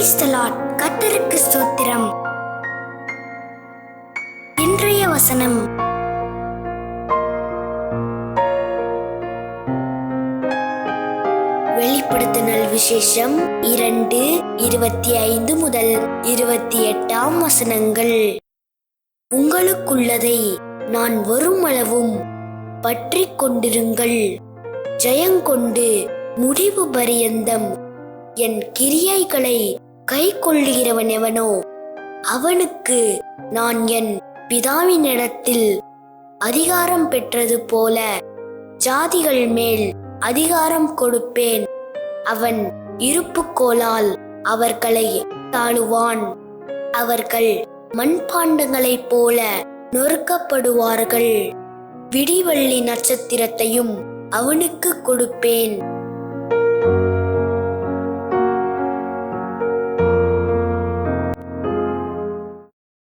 Praise the ஸ்தோத்திரம். இன்றைய வசனம். வெளிப்படுத்தினல் விசேஷம் இரண்டு இருபத்தி ஐந்து முதல் இருபத்தி எட்டாம் வசனங்கள். உங்களுக்குள்ளதை நான் வருமளவும் பற்றி கொண்டிருங்கள். ஜெயங்கொண்டு முடிவு பரியந்தம் என் கிரியைகளை கை கொள்ளுகிறவன் எவனோ அவனுக்கு நான் என் பிதாவினிடத்தில் அதிகாரம் பெற்றது போல ஜாதிகள் மேல் அதிகாரம் கொடுப்பேன். அவன் இருப்புக்கோலால் அவர்களை தாழுவான். அவர்கள் மண்பாண்டங்களைப் போல நொறுக்கப்படுவார்கள். விடிவள்ளி நட்சத்திரத்தையும் அவனுக்கு கொடுப்பேன்.